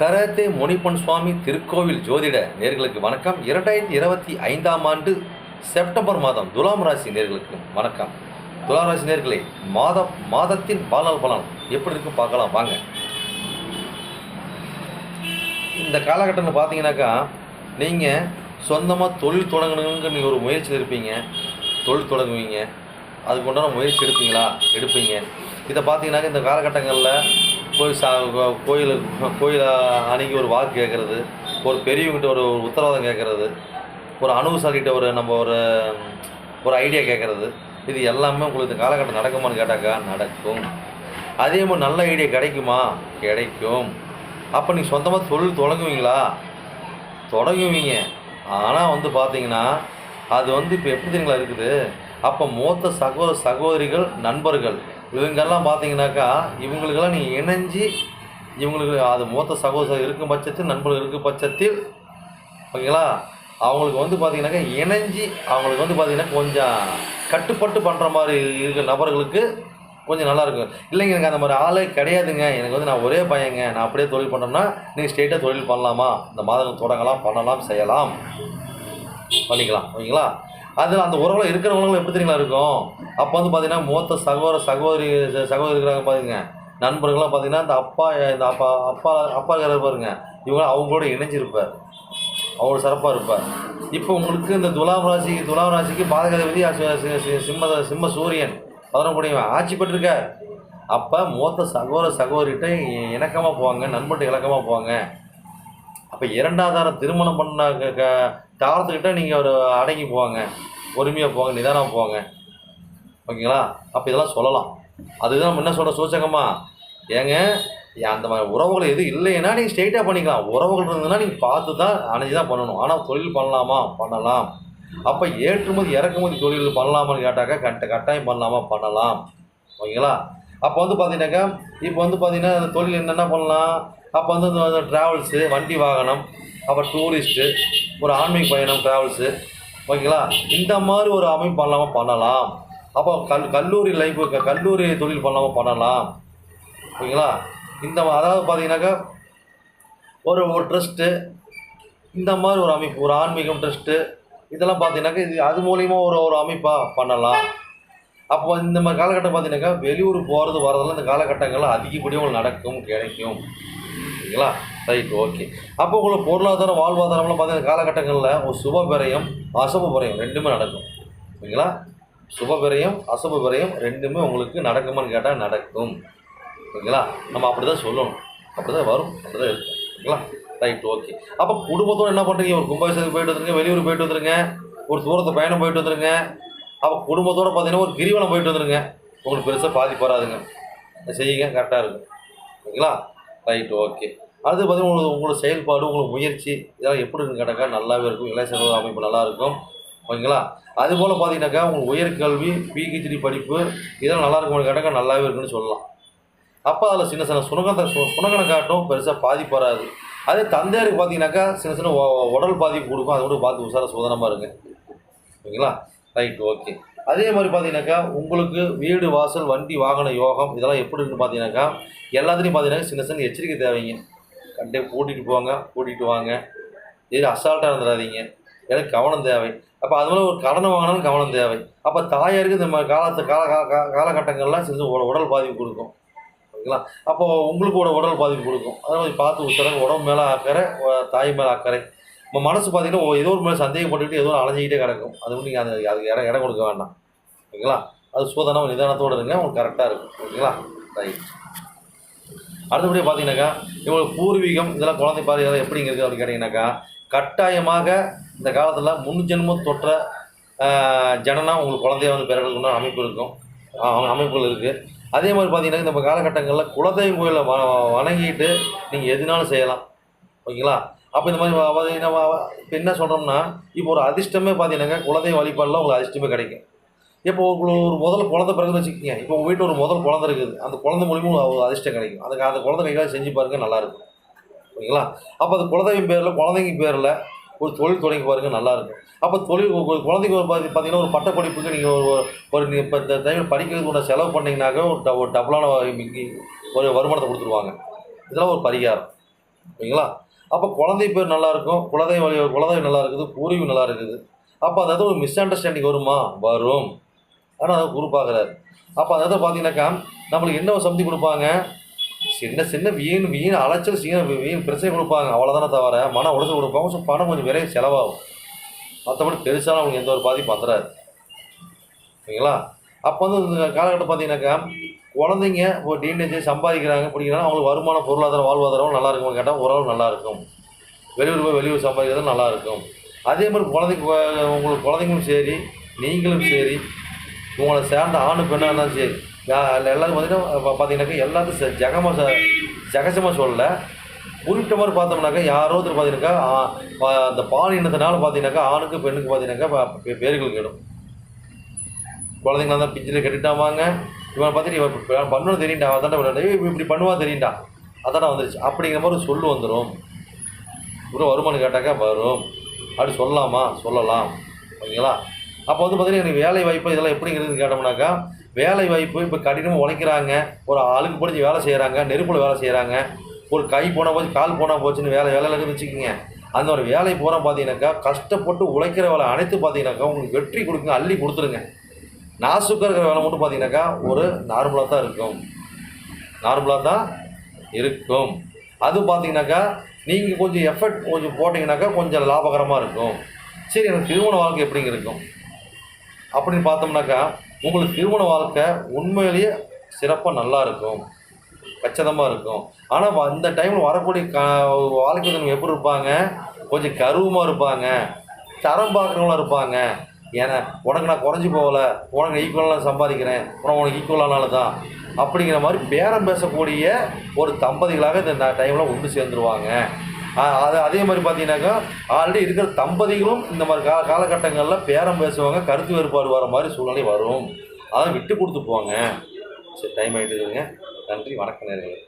கரத்தே முனிப்பன் சுவாமி திருக்கோவில் ஜோதிட நேர்களுக்கு வணக்கம். இரண்டாயிரத்தி இருபத்தி ஐந்தாம் ஆண்டு செப்டம்பர் மாதம் துலாம் ராசி நேர்களுக்கு வணக்கம். துலாம் ராசி நேர்களே மாதம் மாதத்தின் பாலால் பலன் எப்படி இருக்கு பார்க்கலாம். வாங்க. இந்த காலகட்டத்தில் பார்த்தீங்கன்னாக்கா நீங்கள் சொந்தமாக தொழில் தொடங்கணுங்க நீங்கள் ஒரு முயற்சியில் இருப்பீங்க. தொழில் தொடங்குவீங்க. அதுக்கு உண்டான முயற்சி எடுப்பீங்களா? எடுப்பீங்க. இதை பார்த்தீங்கன்னாக்கா இந்த காலகட்டங்களில் போய் சா கோயில் கோயிலை அணுகி ஒரு வாக்கு கேட்குறது ஒரு பெரியவங்கிட்ட ஒரு உத்தரவாதம் கேட்குறது ஒரு அணுசாரிகிட்ட ஒரு நம்ம ஒரு ஒரு ஐடியா கேட்குறது இது எல்லாமே உங்களுக்கு இந்த காலகட்டம் நடக்குமான்னு கேட்டாக்கா நடக்கும். அதே மாதிரி நல்ல ஐடியா கிடைக்குமா? கிடைக்கும். அப்போ நீங்கள் சொந்தமாக தொழில் தொடங்குவீங்களா? தொடங்குவீங்க. ஆனால் வந்து பார்த்தீங்கன்னா அது வந்து இப்போ எப்படி தெரியுங்களா இருக்குது? அப்போ மூத்த சகோதர சகோதரிகள் நண்பர்கள் இவங்கெல்லாம் பார்த்தீங்கன்னாக்கா இவங்களுக்கெல்லாம் நீ இணைஞ்சு இவங்களுக்கு அது மூத்த சகோதரர் இருக்கும் பட்சத்தில் நண்பர்கள் இருக்கும் பட்சத்தில் ஓகேங்களா? அவங்களுக்கு வந்து பார்த்திங்கனாக்கா இணைஞ்சு அவங்களுக்கு வந்து பார்த்தீங்கன்னா கொஞ்சம் கட்டுப்பட்டு பண்ணுற மாதிரி இருக்கிற நபர்களுக்கு கொஞ்சம் நல்லா இருக்கும். இல்லைங்க எனக்கு அந்த மாதிரி ஆளே கிடையாதுங்க. எனக்கு வந்து நான் ஒரே பையங்க. நான் அப்படியே தொழில் பண்ணோம்னா நீங்கள் ஸ்ட்ரெயிட்டாக தொழில் பண்ணலாமா? இந்த மாதம் தொடங்கலாம் பண்ணலாம் செய்யலாம். பண்ணிக்கலாம் ஓகேங்களா? அதில் அந்த உறவில் இருக்கிறவங்களும் எப்படி தெரியுங்களா இருக்கும்? அப்போ வந்து பார்த்தீங்கன்னா மூத்த சகோதர சகோதரி ச- சகோதரி இருக்கிறாங்க பாருங்க. நண்பர்களாக பார்த்தீங்கன்னா இந்த அப்பா இந்த அப்பா அப்பா அப்பா இருக்கிற பாருங்க. இவங்க அவங்களோட இணைஞ்சிருப்பார். அவ்வளோ சிறப்பாக இருப்பார். இப்போ உங்களுக்கு இந்த துலாம் ராசி துலாம் ராசிக்கு பாதகாதிபதி சிம்ம சிம்ம சூரியன். பதினக்கூடியவன் ஆட்சி பெற்றிருக்கார். அப்போ மூத்த சகோதர சகோதரிகிட்ட இணக்கமாக போவாங்க நண்பர்கிட்ட இணக்கமாக போவாங்க. அப்போ இரண்டாதாரம் திருமணம் பண்ண க- நீங்கள் ஒரு அடங்கி போவாங்க பொறுமையாக போங்க நிதானம் போவாங்க ஓகேங்களா? அப்போ இதெல்லாம் சொல்லலாம். அதுதான் நம்ம என்ன சொல்கிற சூச்சகமா? ஏங்க ஏன் அந்த மாதிரி உறவுகள் எதுவும் இல்லைன்னா நீங்கள் ஸ்ட்ரெயிட்டாக பண்ணிக்கலாம். உறவுகள் இருந்ததுன்னா நீங்கள் பார்த்து தான் அணைஞ்சு தான் பண்ணணும். ஆனால் தொழில் பண்ணலாமா? பண்ணலாம். அப்போ ஏற்றுமதி இறக்குமதி தொழில் பண்ணலாமான்னு கேட்டாக்கா கட்ட கட்டாயம் பண்ணலாமா? பண்ணலாம். ஓகேங்களா? அப்போ வந்து பார்த்தீங்கன்னாக்கா இப்போ வந்து பார்த்தீங்கன்னா அந்த தொழில் என்னென்ன பண்ணலாம்? அப்போ வந்து இந்த ட்ராவல்ஸு வண்டி வாகனம் அப்புறம் டூரிஸ்ட்டு ஒரு ஆன்மீக பயணம் ட்ராவல்ஸு ஓகேங்களா இந்த மாதிரி ஒரு அமைப்பு பண்ணலாமா பண்ணலாம். அப்போ கல் கல்லூரி லைஃப் கல்லூரி தொழில் பண்ணலாமா. பண்ணலாம் ஓகேங்களா இந்த மா- அதாவது பார்த்தீங்கன்னாக்கா ஒரு ஒரு ட்ரஸ்ட்டு இந்த மாதிரி ஒரு அமைப்பு ஒரு ஆன்மீகம் ட்ரஸ்ட்டு இதெல்லாம் பார்த்தீங்கன்னாக்கா இது அது மூலிமா ஒரு ஒரு அமைப்பாக பண்ணலாம். அப்போ இந்த மாதிரி காலகட்டம் பார்த்தீங்கன்னாக்கா வெளியூர் போகிறது வரதெல்லாம் இந்த காலகட்டங்கள்லாம் அதிகப்படியாக நடக்கும் கிடைக்கும். ஓகேங்களா ரைட் ஓகே. அப்போ உங்களுக்கு பொருளாதாரம் வாழ்வாதாரம்லாம் பார்த்தீங்கன்னா காலகட்டங்களில் ஒரு சுப விரயம் அசுப விரயம் ரெண்டுமே நடக்கும். ஓகேங்களா சுப விரயம் அசுப விரயம் ரெண்டுமே உங்களுக்கு நடக்குமான்னு கேட்டால் நடக்கும். ஓகேங்களா நம்ம அப்படி தான் சொல்லணும். அப்படி தான் வரும் அப்படி தான் இருக்கும். ஓகேங்களா ரைட் ஓகே. அப்போ குடும்பத்தோடு என்ன பண்ணுறீங்க ஒரு கும்பாபிஷேகம் போயிட்டு வந்துருங்க வெளியூர் போயிட்டு வந்துருங்க ஒரு தூரத்து பயணம் போயிட்டு வந்துருங்க. அப்போ குடும்பத்தோடு பார்த்தீங்கன்னா ஒரு கிரிவலம் போயிட்டு வந்துருங்க. உங்களுக்கு பெருசாக பாதிப்பு வராதுங்க. அதை செய்யுங்க கரெக்டாக இருக்கும். ஓகேங்களா ரைட் ஓகே. அடுத்து பார்த்தீங்கன்னா உங்களுக்கு உங்களோட செயல்பாடு உங்களுக்கு முயற்சி இதெல்லாம் எப்படி இருக்குன்னு கேட்டாக்கா நல்லாவே இருக்கும். இளைய செலவு அமைப்பு நல்லா இருக்கும் ஓகேங்களா அதுபோல் பார்த்தீங்கன்னாக்கா உங்களுக்கு உயர்கல்வி பிஹெச்டி படிப்பு இதெல்லாம் நல்லா இருக்கும்னு கேட்டாக்கா நல்லாவே இருக்குன்னு சொல்லலாம். அப்போ அதில் சின்ன சின்ன சுணக்கத்தை சு சுணக்கனை காட்டும் பெருசாக பாதிப்பு வராது. அதே தந்தையாருக்கு பார்த்தீங்கன்னாக்கா சின்ன சின்ன உடல் பாதிப்பு கொடுக்கும். அதை கூட பார்த்து உசார சோதனமாக இருங்க ஓகேங்களா? Right okay. அதே மாதிரி பார்த்தீங்கன்னாக்கா உங்களுக்கு வீடு வாசல் வண்டி வாகன யோகம் இதெல்லாம் எப்படி இருக்குன்னு பார்த்தீங்கன்னாக்கா எல்லாத்துலேயும் பார்த்தீங்கன்னா சின்ன சின்ன எச்சரிக்கை தேவைங்க. கண்டே கூட்டிகிட்டு போங்க கூட்டிகிட்டு வாங்க. இது அசால்ட்டாக இருந்துடாதீங்க. எனக்கு கவனம் தேவை. அப்போ அது மாதிரி ஒரு கடனை வாங்கினாலும் கவனம் தேவை. அப்போ தாயாருக்கு இந்த மாதிரி காலத்து கால கா- காலகட்டங்கள்லாம் செஞ்சு உட- உடல் பாதிப்பு கொடுக்கும். ஓகேங்களா? அப்போ உங்களுக்கு கூட உடல் பாதிப்பு கொடுக்கும். அதை மாதிரி பார்த்து உத்தரங்க உடம்பு மேலே அக்கறை தாய் மேலே அக்கறை நம்ம மனசு பார்த்தீங்கன்னா ஏதோ ஒரு மேலே சந்தேகப்பட்டுக்கிட்டு ஏதோ ஒரு அலைஞ்சிக்கிட்டே கிடக்கும். அது வந்து நீங்கள் அது அதுக்கு இடம் இடம் கொடுக்க வேண்டாம். ஓகேங்களா? அது சூதனம் நிதானத்தோடு இருங்க. உங்களுக்கு கரெக்டாக இருக்கும். ஓகேங்களா? ரைட் அடுத்தபடியாக பார்த்தீங்கன்னாக்கா இவங்களுக்கு பூர்வீகம் இதெல்லாம் குழந்தை பாதுகாப்பு எப்படிங்க இருக்குது அப்படின்னு கேட்டிங்கனாக்கா கட்டாயமாக இந்த காலத்தில் முன் ஜென்மம் தொற்ற ஜனனா உங்களுக்கு குழந்தைய வந்து பிறகுன்னு அமைப்பு இருக்கும். அமைப்புகள் இருக்குது அதே மாதிரி பார்த்தீங்கன்னா இந்த காலகட்டங்களில் குலதெய்வம் கோயிலை வ வணங்கிட்டு நீங்கள் எதுனாலும் செய்யலாம். ஓகேங்களா? அப்போ இந்த மாதிரி பார்த்தீங்கன்னா இப்போ என்ன சொல்கிறோம்னா இப்போ ஒரு அதிர்ஷ்டமே பார்த்தீங்கன்னாக்கா குலதெய்வ வழிபாடில் உங்களுக்கு அதிர்ஷ்டமே கிடைக்கும். இப்போ உங்களுக்கு ஒரு முதல் குழந்தை பிறகுன்னு வச்சுக்கோங்க இப்போ உங்கள் வீட்டில் ஒரு முதல் குழந்தை இருக்குது. அந்த குழந்தை மூலியமும் ஒரு அதிர்ஷ்டம் கிடைக்கும். அதுக்கு அந்த குழந்தை கையால் செஞ்சு பாருங்கள் நல்லா இருக்கும் ஓகேங்களா அப்போ அந்த குலதெய்வம் பேரில் குழந்தைங்க பேரில் ஒரு தொழில் தொடங்கி பாருங்க நல்லாயிருக்கும். அப்போ தொழில் ஒரு குழந்தைக்கு ஒரு பார்த்து பார்த்தீங்கன்னா ஒரு பட்டப்படிப்புக்கு நீங்கள் ஒரு ஒரு- நீங்கள் இப்போ இந்த டைம் படிக்கிறதுக்கு ஒரு செலவு பண்ணிங்கனாக்கா ஒரு ட- ஒரு டபுளான மிக்கி ஒரு வருமானத்தை கொடுத்துருவாங்க. இதெல்லாம் ஒரு பரிகாரம். ஓகேங்களா அப்போ குழந்தை பேர் நல்லாயிருக்கும் குலதெய்வ குலதை நல்லா இருக்குது பூர்வீகம் நல்லா இருக்குது அப்போ அதாவது ஒரு மிஸ் அண்டர்ஸ்டாண்டிங் வருமா? வரும். ஆனால் அதை குரு பார்க்குறாரு. அப்போ அதாவது பார்த்தீங்கன்னாக்கா நம்மளுக்கு என்ன சம்தி கொடுப்பாங்க? சின்ன சின்ன வீண் வீண் அலைச்சல் சீன வீண் பிரச்சனை கொடுப்பாங்க. அவ்வளோதானே தவிர மன உடச்சல் கொடுப்பாங்க. ஸோ பணம் கொஞ்சம் விரைவு செலவாகும். மற்றபடி பெருசாலும் அவங்களுக்கு எந்த ஒரு பாதிப்பும் வந்துடாது ஓகேங்களா அப்போ வந்து இந்த காலகட்டம் பார்த்தீங்கன்னாக்கா குழந்தைங்க ஒரு டீனேஜ் சம்பாதிக்கிறாங்க. பிடிக்கிறாங்க அவங்களுக்கு வருமானம் பொருளாதாரம் வாழ்வாதாரம் நல்லா இருக்குமா கேட்டால் ஓரளவு நல்லா இருக்கும். வெளியூர் போய் வெளியூர் சம்பாதிக்கிறது நல்லா இருக்கும். அதே மாதிரி குழந்தைக்கு உங்களுக்கு குழந்தைங்களும் சரி நீங்களும் சரி உங்களை சேர்ந்த ஆணு பெண்ணாக இருந்தாலும் சரி. யா- எல்லாரும் பார்த்தீங்கன்னா பார்த்தீங்கன்னாக்கா எல்லாத்தையும் ஜெகமாக ஜகமாக ச- குறிப்பிட்ட மாதிரி பார்த்தோம்னாக்கா யாரோ ஒருத்தர் பார்த்தீங்கன்னாக்கா அந்த பால் இனத்தினால பார்த்தீங்கன்னாக்கா ஆணுக்கு பெண்ணுக்கு பார்த்தீங்கன்னாக்கா பேர்கள் கேடும். குழந்தைங்களா தான் பிஞ்சில் கட்டிட்டாமாங்க இவன் பார்த்துட்டு இவன் இப்படி பண்ணணும் தெரியுண்டா அதான்டா விளையாட இப்படி பண்ணுவா தெரியுண்டா அதான் வந்துருச்சு. அப்படிங்கிற மாதிரி ஒரு சொல்லு வந்துடும் இவ்வளோ வருமானம் கேட்டாக்கா வரும். அப்படி சொல்லலாமா? சொல்லலாம். ஓகேங்களா? அப்போ வந்து பார்த்தீங்கன்னா எனக்கு வேலை வாய்ப்பு இதெல்லாம் எப்படிங்கிறது கேட்டோம்னாக்கா வேலை வாய்ப்பு இப்போ கடினமாக உழைக்கிறாங்க. ஒரு ஆளுக்கு பிடிச்சி வேலை செய்கிறாங்க நெருப்பில் வேலை செய்கிறாங்க ஒரு கை போனால் போச்சு கால் போனால் போச்சுன்னு வேலை வேலையில் இருக்குன்னு வச்சுக்கோங்க. அந்த ஒரு வேலை போகிறோம் பார்த்தீங்கன்னாக்கா கஷ்டப்பட்டு உழைக்கிற வேலை அனைத்து பார்த்தீங்கன்னாக்கா உங்களுக்கு வெற்றி கொடுக்குங்க அள்ளி கொடுத்துருங்க. நாசுக்காக இருக்கிற வேலை மட்டும் பார்த்தீங்கன்னாக்கா ஒரு நார்மலாக தான் இருக்கும். நார்மலாக தான் இருக்கும். அது பார்த்தீங்கன்னாக்கா நீங்கள் கொஞ்சம் எஃபர்ட் கொஞ்சம் போட்டிங்கனாக்கா கொஞ்சம் லாபகரமாக இருக்கும். சரி எனக்கு திருமண வாழ்க்கை எப்படிங்க இருக்கும்? அப்படின்னு பார்த்தோம்னாக்கா உங்களுக்கு திருமண வாழ்க்கை உண்மையிலேயே சிறப்பாக நல்லா இருக்கும். கச்சிதமாக இருக்கும். ஆனால் அந்த டைமில் வரக்கூடிய க வாழ்க்கை எப்படி இருப்பாங்க? கொஞ்சம் கருவமாக இருப்பாங்க. தரம் பார்க்குறவங்களாம் இருப்பாங்க. ஏன்னா உனக்கு நான் குறைஞ்சி போகலை. உனக்கு ஈக்குவலாக சம்பாதிக்கிறேன். உனக்கு உனக்கு ஈக்குவலானால தான். அப்படிங்கிற மாதிரி பேரம் பேசக்கூடிய ஒரு தம்பதிகளாக இந்த டைமில் ஒன்று சேர்ந்துருவாங்க. அது அதே மாதிரி பார்த்தீங்கன்னாக்கா ஆல்ரெடி இருக்கிற தம்பதிகளும் இந்த மாதிரி கா காலகட்டங்களில் பேரம் பேசுவாங்க கருத்து வேறுபாடு வர மாதிரி சூழ்நிலை வரும். அதை விட்டு கொடுத்து போங்க சரி டைம் ஆகிட்டு இருக்குங்க நன்றி வணக்கம் நேர்களே